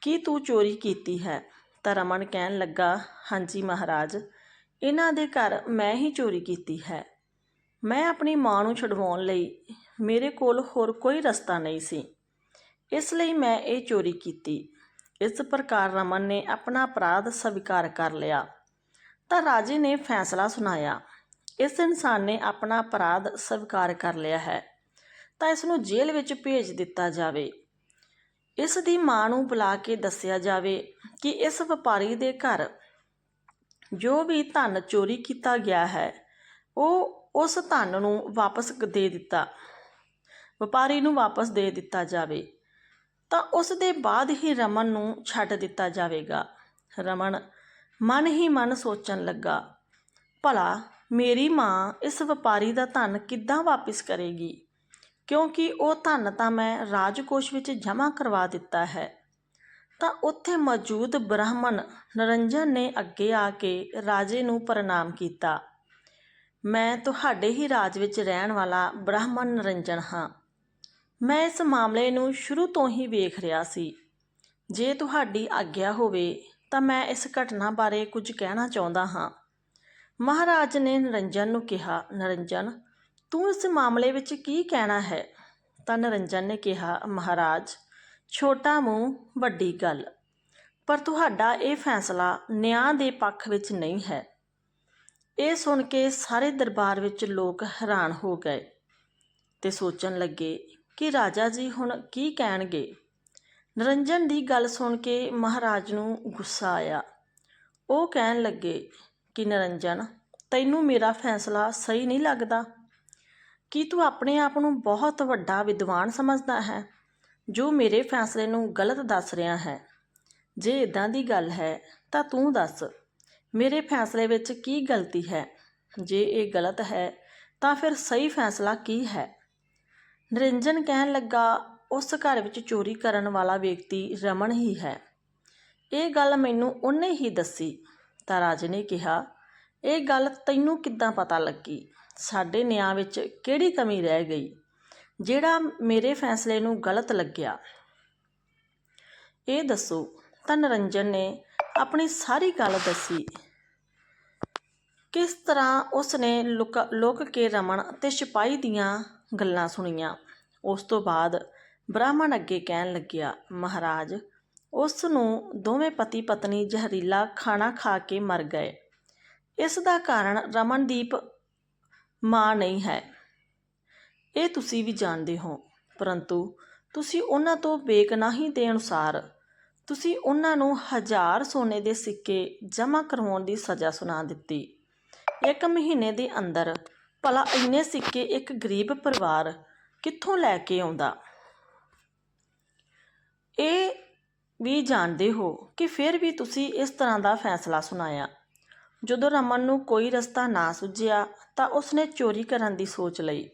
ਕੀ ਤੂੰ ਚੋਰੀ ਕੀਤੀ ਹੈ? ਤਾਂ ਰਮਨ ਕਹਿਣ ਲੱਗਾ, ਹਾਂਜੀ ਮਹਾਰਾਜ, ਇਹਨਾਂ ਦੇ ਘਰ ਮੈਂ ਹੀ ਚੋਰੀ ਕੀਤੀ ਹੈ। ਮੈਂ ਆਪਣੀ ਮਾਂ ਨੂੰ ਛੁਡਵਾਉਣ ਲਈ ਮੇਰੇ ਕੋਲ ਹੋਰ ਕੋਈ ਰਸਤਾ ਨਹੀਂ ਸੀ। ਇਸ ਲਈ ਮੈਂ ਇਹ ਚੋਰੀ ਕੀਤੀ। ਇਸ ਪ੍ਰਕਾਰ ਰਮਨ ਨੇ ਆਪਣਾ ਅਪਰਾਧ ਸਵੀਕਾਰ ਕਰ ਲਿਆ। ਤਾਂ ਰਾਜੇ ਨੇ ਫੈਸਲਾ ਸੁਣਾਇਆ। ਇਸ ਇਨਸਾਨ ਨੇ ਆਪਣਾ ਅਪਰਾਧ ਸਵੀਕਾਰ ਕਰ ਲਿਆ ਹੈ। ਤਾਂ ਇਸ ਨੂੰ ਜੇਲ੍ਹ ਵਿੱਚ ਭੇਜ ਦਿੱਤਾ ਜਾਵੇ। ਇਸ ਦੀ ਮਾਂ ਨੂੰ ਬੁਲਾ ਕੇ ਦੱਸਿਆ ਜਾਵੇ ਕਿ ਇਸ ਵਪਾਰੀ ਦੇ ਘਰ ਜੋ ਵੀ ਧਨ ਚੋਰੀ ਕੀਤਾ ਗਿਆ ਹੈ, ਉਹ ਉਸ ਧਨ ਨੂੰ ਵਾਪਸ ਦੇ ਦਿੱਤਾ। ਵਪਾਰੀ ਨੂੰ ਵਾਪਸ ਦੇ ਦਿੱਤਾ ਜਾਵੇ। ਤਾਂ ਉਸ ਦੇ ਬਾਅਦ ਹੀ ਰਮਨ ਨੂੰ ਛੱਡ ਦਿੱਤਾ ਜਾਵੇਗਾ। ਰਮਨ ਮਨ ਹੀ ਮਨ ਸੋਚਣ ਲੱਗਾ, ਭਲਾ ਮੇਰੀ ਮਾਂ ਇਸ ਵਪਾਰੀ ਦਾ ਧਨ ਕਿੱਦਾਂ ਵਾਪਸ ਕਰੇਗੀ? ਕਿਉਂਕਿ ਉਹ ਧਨ ਤਾਂ ਮੈਂ ਰਾਜਕੋਸ਼ ਵਿੱਚ ਜਮ੍ਹਾਂ ਕਰਵਾ ਦਿੱਤਾ ਹੈ। ਤਾਂ ਉੱਥੇ ਮੌਜੂਦ ਬ੍ਰਾਹਮਣ ਨਰੰਜਨ ਨੇ ਅੱਗੇ ਆ ਕੇ ਰਾਜੇ ਨੂੰ ਪ੍ਰਣਾਮ ਕੀਤਾ। ਮੈਂ ਤੁਹਾਡੇ ਹੀ ਰਾਜ ਵਿੱਚ ਰਹਿਣ ਵਾਲਾ ਬ੍ਰਾਹਮਣ ਨਰੰਜਨ ਹਾਂ। ਮੈਂ ਇਸ ਮਾਮਲੇ ਨੂੰ ਸ਼ੁਰੂ ਤੋਂ ਹੀ ਵੇਖ ਰਿਹਾ ਸੀ। ਜੇ ਤੁਹਾਡੀ ਆਗਿਆ ਹੋਵੇ ਤਾਂ ਮੈਂ ਇਸ ਘਟਨਾ ਬਾਰੇ ਕੁਝ ਕਹਿਣਾ ਚਾਹੁੰਦਾ ਹਾਂ। ਮਹਾਰਾਜ ਨੇ ਨਰੰਜਨ ਨੂੰ ਕਿਹਾ, ਨਰੰਜਨ ਤੂੰ ਇਸ ਮਾਮਲੇ ਵਿੱਚ ਕੀ ਕਹਿਣਾ ਹੈ? ਤਾਂ ਨਰੰਜਨ ਨੇ ਕਿਹਾ, ਮਹਾਰਾਜ, ਛੋਟਾ ਮੂੰਹ, ਵੱਡੀ ਗੱਲ। ਪਰ ਤੁਹਾਡਾ ਇਹ ਫੈਸਲਾ ਨਿਆਂ ਦੇ ਪੱਖ ਵਿੱਚ ਨਹੀਂ ਹੈ। ਇਹ ਸੁਣ ਕੇ ਸਾਰੇ ਦਰਬਾਰ ਵਿੱਚ ਲੋਕ ਹੈਰਾਨ ਹੋ ਗਏ ਤੇ ਸੋਚਣ ਲੱਗੇ ਕਿ ਰਾਜਾ ਜੀ ਹੁਣ ਕੀ ਕਹਿਣਗੇ। ਨਰੰਜਨ ਦੀ ਗੱਲ ਸੁਣ ਕੇ ਮਹਾਰਾਜ ਨੂੰ ਗੁੱਸਾ ਆਇਆ। ਉਹ ਕਹਿਣ ਲੱਗੇ ਕਿ, ਨਰੰਜਨ, ਤੈਨੂੰ ਮੇਰਾ ਫੈਸਲਾ ਸਹੀ ਨਹੀਂ ਲੱਗਦਾ। ਕੀ ਤੂੰ ਆਪਣੇ ਆਪ ਨੂੰ ਬਹੁਤ ਵੱਡਾ ਵਿਦਵਾਨ ਸਮਝਦਾ ਹੈ? ਜੋ ਮੇਰੇ ਫੈਸਲੇ ਨੂੰ ਗਲਤ ਦੱਸ ਰਿਹਾ ਹੈ। ਜੇ ਇਦਾਂ ਦੀ ਗੱਲ ਹੈ, ਤਾਂ ਤੂੰ ਦੱਸ, ਮੇਰੇ ਫੈਸਲੇ ਵਿੱਚ ਕੀ ਗਲਤੀ ਹੈ? ਜੇ ਇਹ ਗਲਤ ਹੈ, ਤਾਂ ਫਿਰ ਸਹੀ ਫੈਸਲਾ ਕੀ ਹੈ? ਨਿਰੰਜਨ ਕਹਿਣ ਲੱਗਾ, ਉਸ ਘਰ ਵਿੱਚ ਚੋਰੀ ਕਰਨ ਵਾਲਾ ਵਿਅਕਤੀ ਰਮਨ ਹੀ ਹੈ। ਇਹ ਗੱਲ ਮੈਨੂੰ ਉਹਨੇ ਹੀ ਦੱਸੀ, ਤਾਂ ਰਾਜੇ ਨੇ ਕਿਹਾ, ਇਹ ਗੱਲ ਤੈਨੂੰ ਕਿੱਦਾਂ ਪਤਾ ਲੱਗੀ? ਸਾਡੇ ਨਿਆਂ ਵਿੱਚ ਕਿਹੜੀ ਕਮੀ ਰਹਿ ਗਈ? ਜਿਹੜਾ ਮੇਰੇ ਫੈਸਲੇ ਨੂੰ ਗਲਤ ਲੱਗਿਆ। ਇਹ ਦੱਸੋ ਤਾਂ ਨਿਰੰਜਨ ਨੇ ਆਪਣੀ ਸਾਰੀ ਗੱਲ ਦੱਸੀ। ਕਿਸ ਤਰ੍ਹਾਂ ਉਸ ਨੇ ਲੁਕ ਲੁਕ ਕੇ ਰਮਣ ਅਤੇ ਸਿਪਾਹੀ ਦੀਆਂ ਗੱਲਾਂ ਸੁਣੀਆਂ। ਉਸ ਤੋਂ ਬਾਅਦ ਬ੍ਰਾਹਮਣ ਅੱਗੇ ਕਹਿਣ ਲੱਗਿਆ, ਮਹਾਰਾਜ, ਉਸ ਨੂੰ ਦੋਵੇਂ ਪਤੀ ਪਤਨੀ ਜ਼ਹਿਰੀਲਾ ਖਾਣਾ ਖਾ ਕੇ ਮਰ ਗਏ। ਇਸ ਦਾ ਕਾਰਨ ਰਮਨਦੀਪ ਮਾਂ ਨਹੀਂ ਹੈ। ਇਹ ਤੁਸੀਂ ਵੀ ਜਾਣਦੇ ਹੋ, ਪਰੰਤੂ ਤੁਸੀਂ ਉਹਨਾਂ ਤੋਂ ਬੇਗਨਾਹੀ ਦੇ ਅਨੁਸਾਰ ਤੁਸੀਂ ਉਹਨਾਂ ਨੂੰ ਹਜ਼ਾਰ ਸੋਨੇ ਦੇ ਸਿੱਕੇ ਜਮ੍ਹਾਂ ਕਰਵਾਉਣ ਦੀ ਸਜ਼ਾ ਸੁਣਾ ਦਿੱਤੀ। ਇੱਕ ਮਹੀਨੇ ਦੇ ਅੰਦਰ ਭਲਾ ਇੰਨੇ ਸਿੱਕੇ ਇੱਕ ਗਰੀਬ ਪਰਿਵਾਰ ਕਿੱਥੋਂ ਲੈ ਕੇ ਆਉਂਦਾ? ਇਹ ਵੀ ਜਾਣਦੇ ਹੋ ਕਿ ਫਿਰ ਵੀ ਤੁਸੀਂ ਇਸ ਤਰ੍ਹਾਂ ਦਾ ਫੈਸਲਾ ਸੁਣਾਇਆ। ਜਦੋਂ ਰਮਨ ਨੂੰ ਕੋਈ ਰਸਤਾ ਨਾ ਸੁਝਿਆ ਤਾਂ ਉਸਨੇ ਚੋਰੀ ਕਰਨ ਦੀ ਸੋਚ ਲਈ।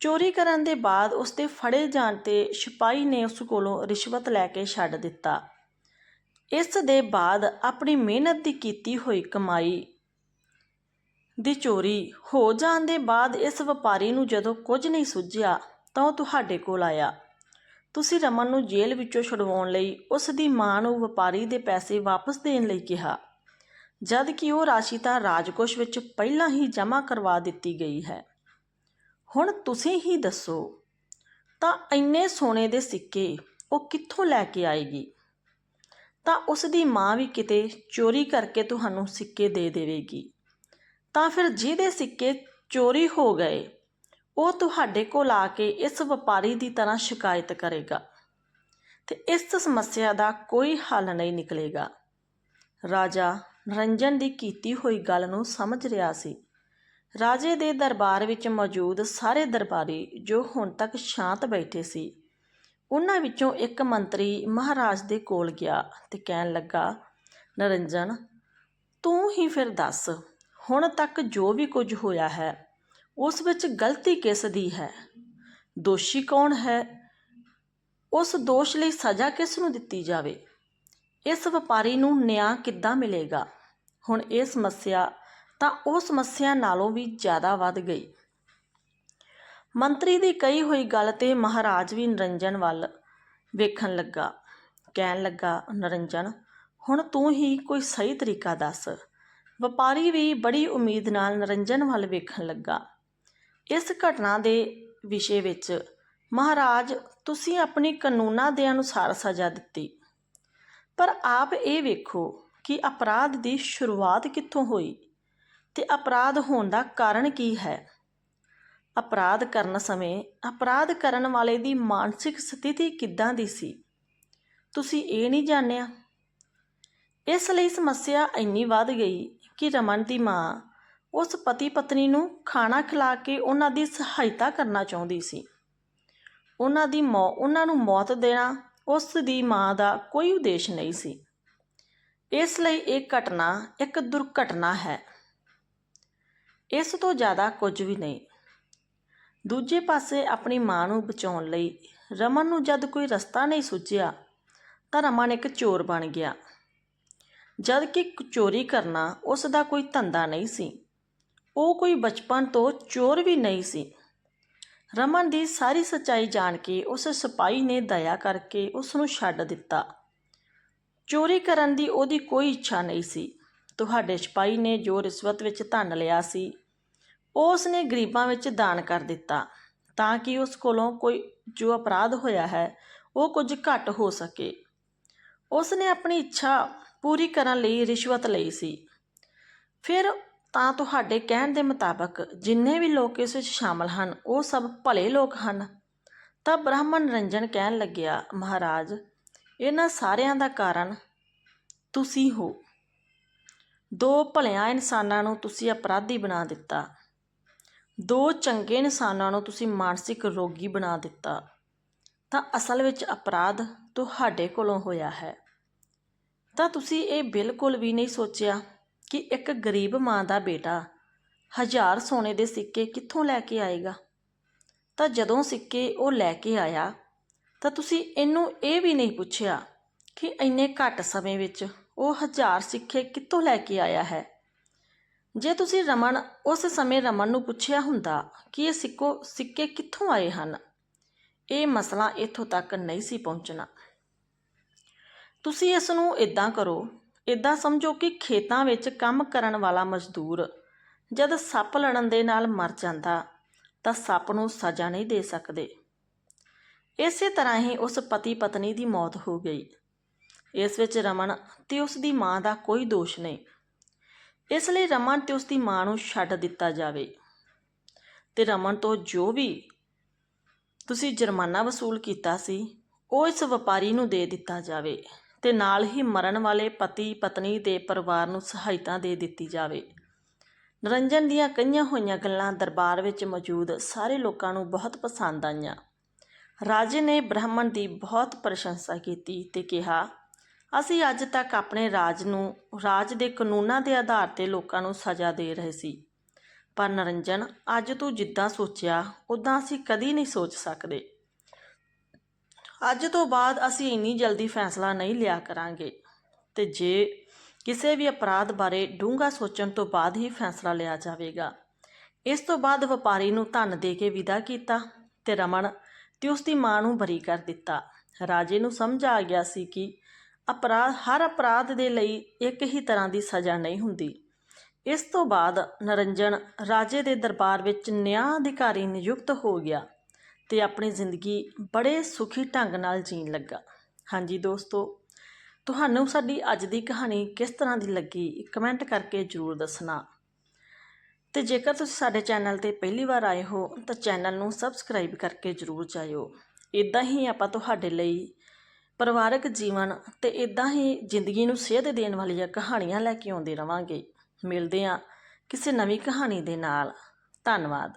ਚੋਰੀ ਕਰਨ ਦੇ ਬਾਅਦ ਉਸਦੇ ਫੜੇ ਜਾਣ ਤੇ ਸਿਪਾਹੀ ਨੇ ਉਸ ਕੋਲੋਂ ਰਿਸ਼ਵਤ ਲੈ ਕੇ ਛੱਡ ਦਿੱਤਾ। ਇਸ ਦੇ ਬਾਅਦ ਆਪਣੀ ਮਿਹਨਤ ਦੀ ਕੀਤੀ ਹੋਈ ਕਮਾਈ ਦੀ ਚੋਰੀ ਹੋ ਜਾਣ ਦੇ ਬਾਅਦ ਇਸ ਵਪਾਰੀ ਨੂੰ ਜਦੋਂ ਕੁਝ ਨਹੀਂ ਸੁਝਿਆ ਤਾਂ ਉਹ ਤੁਹਾਡੇ ਕੋਲ ਆਇਆ। ਤੁਸੀਂ ਰਮਨ ਨੂੰ ਜੇਲ੍ਹ ਵਿੱਚੋਂ ਛੁਡਵਾਉਣ ਲਈ ਉਸ ਦੀ ਮਾਂ ਨੂੰ ਵਪਾਰੀ ਦੇ ਪੈਸੇ ਵਾਪਸ ਦੇਣ ਲਈ ਕਿਹਾ। ਜਦ ਕਿ ਉਹ ਰਾਸ਼ੀ ਤਾਂ ਰਾਜਕੋਸ਼ ਵਿੱਚ ਪਹਿਲਾਂ ਹੀ ਜਮ੍ਹਾਂ ਕਰਵਾ ਦਿੱਤੀ ਗਈ ਹੈ। ਹੁਣ ਤੁਸੀਂ ਹੀ ਦੱਸੋ, ਤਾਂ ਇੰਨੇ ਸੋਨੇ ਦੇ ਸਿੱਕੇ ਉਹ ਕਿੱਥੋਂ ਲੈ ਕੇ ਆਏਗੀ? ਤਾਂ ਉਸ ਦੀ ਮਾਂ ਵੀ ਕਿਤੇ ਚੋਰੀ ਕਰਕੇ ਤੁਹਾਨੂੰ ਸਿੱਕੇ ਦੇ ਦੇਵੇਗੀ। ਤਾਂ ਫਿਰ ਜਿਹਦੇ ਸਿੱਕੇ ਚੋਰੀ ਹੋ ਗਏ, ਉਹ ਤੁਹਾਡੇ ਕੋਲ ਆ ਕੇ ਇਸ ਵਪਾਰੀ ਦੀ ਤਰ੍ਹਾਂ ਸ਼ਿਕਾਇਤ ਕਰੇਗਾ ਤੇ ਇਸ ਸਮੱਸਿਆ ਦਾ ਕੋਈ ਹੱਲ ਨਹੀਂ ਨਿਕਲੇਗਾ। ਰਾਜਾ ਨਿਰੰਜਨ ਦੀ ਕੀਤੀ ਹੋਈ ਗੱਲ ਨੂੰ ਸਮਝ ਰਿਹਾ ਸੀ। ਰਾਜੇ ਦੇ ਦਰਬਾਰ ਵਿੱਚ ਮੌਜੂਦ ਸਾਰੇ ਦਰਬਾਰੀ ਜੋ ਹੁਣ ਤੱਕ ਸ਼ਾਂਤ ਬੈਠੇ ਸੀ, ਉਹਨਾਂ ਵਿੱਚੋਂ ਇੱਕ ਮੰਤਰੀ ਮਹਾਰਾਜ ਦੇ ਕੋਲ ਗਿਆ ਤੇ ਕਹਿਣ ਲੱਗਾ, ਨਰਿੰਜਨ, ਤੂੰ ਹੀ ਫਿਰ ਦੱਸ, ਹੁਣ ਤੱਕ ਜੋ ਵੀ ਕੁਝ ਹੋਇਆ ਹੈ, ਉਸ ਵਿੱਚ ਗਲਤੀ ਕਿਸ ਦੀ ਹੈ? ਦੋਸ਼ੀ ਕੌਣ ਹੈ? ਉਸ ਦੋਸ਼ ਲਈ ਸਜ਼ਾ ਕਿਸ ਨੂੰ ਦਿੱਤੀ ਜਾਵੇ? ਇਸ ਵਪਾਰੀ ਨੂੰ ਨਿਆਂ ਕਿੱਦਾਂ ਮਿਲੇਗਾ? ਹੁਣ ਇਹ ਸਮੱਸਿਆ ਤਾਂ ਉਹ ਸਮੱਸਿਆ ਨਾਲੋਂ ਵੀ ਜ਼ਿਆਦਾ ਵੱਧ ਗਈ। ਮੰਤਰੀ ਦੀ ਕਹੀ ਹੋਈ ਗੱਲ ਤੇ ਮਹਾਰਾਜ ਵੀ ਨਰਿੰਜਨ ਵੱਲ ਵੇਖਣ ਲੱਗਾ, ਕਹਿਣ ਲੱਗਾ, ਨਰਿੰਜਨ, ਹੁਣ ਤੂੰ ਹੀ ਕੋਈ ਸਹੀ ਤਰੀਕਾ ਦੱਸ। ਵਪਾਰੀ ਵੀ ਬੜੀ ਉਮੀਦ ਨਾਲ ਨਰਿੰਜਨ ਵੱਲ ਵੇਖਣ ਲੱਗਾ। ਇਸ ਘਟਨਾ ਦੇ ਵਿਸ਼ੇ ਵਿੱਚ, ਮਹਾਰਾਜ, ਤੁਸੀਂ ਆਪਣੀ ਕਾਨੂੰਨਾਂ ਦੇ ਅਨੁਸਾਰ ਸਜ਼ਾ ਦਿੱਤੀ। ਪਰ ਆਪ ਇਹ ਵੇਖੋ ਕਿ ਅਪਰਾਧ ਦੀ ਸ਼ੁਰੂਆਤ ਕਿੱਥੋਂ ਹੋਈ ਤੇ ਅਪਰਾਧ ਹੋਣ ਦਾ ਕਾਰਨ ਕੀ ਹੈ। ਅਪਰਾਧ ਕਰਨ ਸਮੇਂ ਅਪਰਾਧ ਕਰਨ ਵਾਲੇ ਦੀ ਮਾਨਸਿਕ ਸਥਿਤੀ ਕਿੱਦਾਂ ਦੀ ਸੀ? ਤੁਸੀਂ ਇਹ ਨਹੀਂ ਜਾਣਿਆ? ਇਸ ਲਈ ਸਮੱਸਿਆ ਇੰਨੀ ਵੱਧ ਗਈ ਕਿ ਰਮਨ ਦੀ ਮਾਂ ਉਸ ਪਤੀ ਪਤਨੀ ਨੂੰ ਖਾਣਾ ਖਿਲਾ ਕੇ ਉਹਨਾਂ ਦੀ ਸਹਾਇਤਾ ਕਰਨਾ ਚਾਹੁੰਦੀ ਸੀ। ਉਹਨਾਂ ਦੀ ਮੌ, ਉਹਨਾਂ ਨੂੰ ਮੌਤ ਦੇਣਾ ਉਸ ਦੀ ਮਾਂ ਦਾ ਕੋਈ ਉਦੇਸ਼ ਨਹੀਂ ਸੀ। ਇਸ ਲਈ ਇਹ ਘਟਨਾ ਇੱਕ ਦੁਰਘਟਨਾ ਹੈ। ਇਸ ਤੋਂ ਜ਼ਿਆਦਾ ਕੁਝ ਵੀ ਨਹੀਂ। ਦੂਜੇ ਪਾਸੇ ਆਪਣੀ ਮਾਂ ਨੂੰ ਬਚਾਉਣ ਲਈ ਰਮਨ ਨੂੰ ਜਦ ਕੋਈ ਰਸਤਾ ਨਹੀਂ ਸੁਝਿਆ ਤਾਂ ਰਮਨ ਇੱਕ ਚੋਰ ਬਣ ਗਿਆ। ਜਦ ਕਿ ਚੋਰੀ ਕਰਨਾ ਉਸ ਦਾ ਕੋਈ ਧੰਦਾ ਨਹੀਂ ਸੀ। ਉਹ ਕੋਈ ਬਚਪਨ ਤੋਂ ਚੋਰ ਵੀ ਨਹੀਂ ਸੀ। ਰਮਨ ਦੀ ਸਾਰੀ ਸੱਚਾਈ ਜਾਣ ਕੇ ਉਸ ਸਿਪਾਹੀ ਨੇ ਦਇਆ ਕਰਕੇ ਉਸ ਨੂੰ ਛੱਡ ਦਿੱਤਾ। ਚੋਰੀ ਕਰਨ ਦੀ ਉਹਦੀ ਕੋਈ ਇੱਛਾ ਨਹੀਂ ਸੀ। ਤੁਹਾਡੇ ਸਿਪਾਹੀ ਨੇ ਜੋ ਰਿਸ਼ਵਤ ਵਿੱਚ ਧਨ ਲਿਆ ਸੀ, ਉਹ ਉਸ ਨੇ ਗਰੀਬਾਂ ਵਿੱਚ ਦਾਨ ਕਰ ਦਿੱਤਾ, ਤਾਂ ਕਿ ਉਸ ਕੋਲੋਂ ਕੋਈ ਜੋ ਅਪਰਾਧ ਹੋਇਆ ਹੈ, ਉਹ ਕੁਝ ਘੱਟ ਹੋ ਸਕੇ। ਉਸ ਨੇ ਆਪਣੀ ਇੱਛਾ ਪੂਰੀ ਕਰਨ ਲਈ ਰਿਸ਼ਵਤ ਲਈ ਸੀ। ਫਿਰ ਤਾਂ ਤੁਹਾਡੇ ਕਹਿਣ ਦੇ ਮੁਤਾਬਕ ਜਿੰਨੇ ਵੀ ਲੋਕ ਇਸ ਵਿੱਚ ਸ਼ਾਮਲ ਹਨ, ਉਹ ਸਭ ਭਲੇ ਲੋਕ ਹਨ। ਤਾਂ ਬ੍ਰਾਹਮਣ ਰੰਜਨ ਕਹਿਣ ਲੱਗਿਆ, ਮਹਾਰਾਜ, ਇਹਨਾਂ ਸਾਰਿਆਂ ਦਾ ਕਾਰਨ ਤੁਸੀਂ ਹੋ। ਦੋ ਭਲਿਆਂ ਇਨਸਾਨਾਂ ਨੂੰ ਤੁਸੀਂ ਅਪਰਾਧੀ ਬਣਾ ਦਿੱਤਾ। ਦੋ ਚੰਗੇ ਇਨਸਾਨਾਂ ਨੂੰ ਤੁਸੀਂ ਮਾਨਸਿਕ ਰੋਗੀ ਬਣਾ ਦਿੱਤਾ। ਤਾਂ ਅਸਲ ਵਿੱਚ ਅਪਰਾਧ ਤੁਹਾਡੇ ਕੋਲੋਂ ਹੋਇਆ ਹੈ। ਤਾਂ ਤੁਸੀਂ ਇਹ ਬਿਲਕੁਲ ਵੀ ਨਹੀਂ ਸੋਚਿਆ। ਕਿ ਇੱਕ ਗਰੀਬ ਮਾਂ ਦਾ ਬੇਟਾ ਹਜ਼ਾਰ ਸੋਨੇ ਦੇ ਸਿੱਕੇ ਕਿੱਥੋਂ ਲੈ ਕੇ ਆਏਗਾ? ਤਾਂ ਜਦੋਂ ਸਿੱਕੇ ਉਹ ਲੈ ਕੇ ਆਇਆ, ਤਾਂ ਤੁਸੀਂ ਇਹਨੂੰ ਇਹ ਵੀ ਨਹੀਂ ਪੁੱਛਿਆ ਕਿ ਇੰਨੇ ਘੱਟ ਸਮੇਂ ਵਿੱਚ ਉਹ ਹਜ਼ਾਰ ਸਿੱਕੇ ਕਿੱਥੋਂ ਲੈ ਕੇ ਆਇਆ ਹੈ? ਜੇ ਤੁਸੀਂ ਰਮਨ ਉਸ ਸਮੇਂ ਰਮਨ ਨੂੰ ਪੁੱਛਿਆ ਹੁੰਦਾ ਕਿ ਇਹ ਸਿੱਕੋ, ਸਿੱਕੇ ਕਿੱਥੋਂ ਆਏ ਹਨ, ਇਹ ਮਸਲਾ ਇੱਥੋਂ ਤੱਕ ਨਹੀਂ ਸੀ ਪਹੁੰਚਣਾ। ਤੁਸੀਂ ਇਸ ਨੂੰ ਇਦਾਂ ਕਰੋ ਇਦਾਂ ਸਮਝੋ ਕਿ ਖੇਤਾਂ ਵਿੱਚ ਕੰਮ ਕਰਨ ਵਾਲਾ ਮਜ਼ਦੂਰ ਜਦ ਸੱਪ ਲੜਨ ਦੇ ਨਾਲ ਮਰ ਜਾਂਦਾ, ਤਾਂ ਸੱਪ ਨੂੰ ਸਜ਼ਾ ਨਹੀਂ ਦੇ ਸਕਦੇ। ਇਸੇ ਤਰ੍ਹਾਂ ਹੀ ਉਸ ਪਤੀ ਪਤਨੀ ਦੀ ਮੌਤ ਹੋ ਗਈ। ਇਸ ਵਿੱਚ ਰਮਨ ਤੇ ਉਸ ਦੀ ਮਾਂ ਦਾ ਕੋਈ ਦੋਸ਼ ਨਹੀਂ। ਇਸ ਲਈ ਰਮਨ ਤੇ ਉਸ ਦੀ ਮਾਂ ਨੂੰ ਛੱਡ ਦਿੱਤਾ ਜਾਵੇ। ਤੇ ਰਮਨ ਤੋਂ ਜੋ ਵੀ ਤੁਸੀਂ ਜੁਰਮਾਨਾ ਵਸੂਲ ਕੀਤਾ ਸੀ, ਉਹ ਇਸ ਵਪਾਰੀ ਨੂੰ ਦੇ ਦਿੱਤਾ ਜਾਵੇ। ਤੇ ਨਾਲ ਹੀ ਮਰਨ ਵਾਲੇ ਪਤੀ, ਪਤਨੀ ਦੇ ਪਰਿਵਾਰ ਨੂੰ ਸਹਾਇਤਾ ਦੇ ਦਿੱਤੀ ਜਾਵੇ। ਨਰੰਜਨ ਦੀਆਂ ਕਈਆਂ ਹੋਈਆਂ ਗੱਲਾਂ ਦਰਬਾਰ ਵਿੱਚ ਮੌਜੂਦ ਸਾਰੇ ਲੋਕਾਂ ਨੂੰ ਬਹੁਤ ਪਸੰਦ ਆਈਆਂ। ਰਾਜੇ ਨੇ ਬ੍ਰਾਹਮਣ ਦੀ ਬਹੁਤ ਪ੍ਰਸ਼ੰਸਾ ਕੀਤੀ ਤੇ ਕਿਹਾ, ਅਸੀਂ ਅੱਜ ਤੱਕ ਆਪਣੇ ਰਾਜ ਨੂੰ, ਰਾਜ ਦੇ ਕਾਨੂੰਨਾਂ ਦੇ ਆਧਾਰ ਤੇ ਲੋਕਾਂ ਨੂੰ ਸਜ਼ਾ ਦੇ ਰਹੇ ਸੀ। ਪਰ ਨਰੰਜਨ, ਅੱਜ ਤੂੰ ਜਿੱਦਾਂ ਸੋਚਿਆ ਉਦਾਂ ਅਸੀਂ ਕਦੀ ਨਹੀਂ ਸੋਚ ਸਕਦੇ। ਅੱਜ ਤੋਂ ਬਾਅਦ ਅਸੀਂ ਇੰਨੀ ਜਲਦੀ ਫੈਸਲਾ ਨਹੀਂ ਲਿਆ ਕਰਾਂਗੇ। ਤੇ ਜੇ ਕਿਸੇ ਵੀ ਅਪਰਾਧ ਬਾਰੇ ਡੂੰਘਾ ਸੋਚਣ ਤੋਂ ਬਾਅਦ ਹੀ ਫੈਸਲਾ ਲਿਆ ਜਾਵੇਗਾ। ਇਸ ਤੋਂ ਬਾਅਦ ਵਪਾਰੀ ਨੂੰ ਧਨ ਦੇ ਕੇ ਵਿਦਾ ਕੀਤਾ ਤੇ ਰਮਣ ਤੇ ਉਸ ਦੀ ਮਾਂ ਨੂੰ ਬਰੀ ਕਰ ਦਿੱਤਾ। ਰਾਜੇ ਨੂੰ ਸਮਝ ਆ ਗਿਆ ਸੀ ਕਿ ਅਪਰਾਧ ਹਰ ਅਪਰਾਧ ਦੇ ਲਈ ਇੱਕ ਹੀ ਤਰ੍ਹਾਂ ਦੀ ਸਜ਼ਾ ਨਹੀਂ ਹੁੰਦੀ। ਇਸ ਤੋਂ ਬਾਅਦ ਨਰੰਜਨ ਰਾਜੇ ਦੇ ਦਰਬਾਰ ਵਿੱਚ ਨਿਆਂ ਅਧਿਕਾਰੀ ਨਿਯੁਕਤ ਹੋ ਗਿਆ। ਤੇ ਆਪਣੀ ਜ਼ਿੰਦਗੀ ਬੜੇ ਸੁਖੀ ਢੰਗ ਨਾਲ ਜੀਣ ਲੱਗਾ। ਹਾਂਜੀ ਦੋਸਤੋ, ਤੁਹਾਨੂੰ ਸਾਡੀ ਅੱਜ ਦੀ ਕਹਾਣੀ ਕਿਸ ਤਰ੍ਹਾਂ ਦੀ ਲੱਗੀ ਕਮੈਂਟ ਕਰਕੇ ਜਰੂਰ ਦੱਸਣਾ। ਤੇ ਜੇਕਰ ਤੁਸੀਂ ਸਾਡੇ ਚੈਨਲ ਤੇ ਪਹਿਲੀ ਵਾਰ ਆਏ ਹੋ, ਤਾਂ ਚੈਨਲ ਨੂੰ ਸਬਸਕ੍ਰਾਈਬ ਕਰਕੇ ਜਰੂਰ ਜਾਇਓ। ਇਦਾਂ ਹੀ ਆਪਾਂ ਤੁਹਾਡੇ ਲਈ ਪਰਿਵਾਰਕ ਜੀਵਨ ਤੇ ਇਦਾਂ ਹੀ ਜ਼ਿੰਦਗੀ ਨੂੰ ਸੇਧ ਦੇਣ ਵਾਲੀਆਂ ਕਹਾਣੀਆਂ ਲੈ ਕੇ ਆਉਂਦੇ ਰਵਾਂਗੇ। ਮਿਲਦੇ ਹਾਂ ਕਿਸੇ ਨਵੀਂ ਕਹਾਣੀ ਦੇ ਨਾਲ। ਧੰਨਵਾਦ।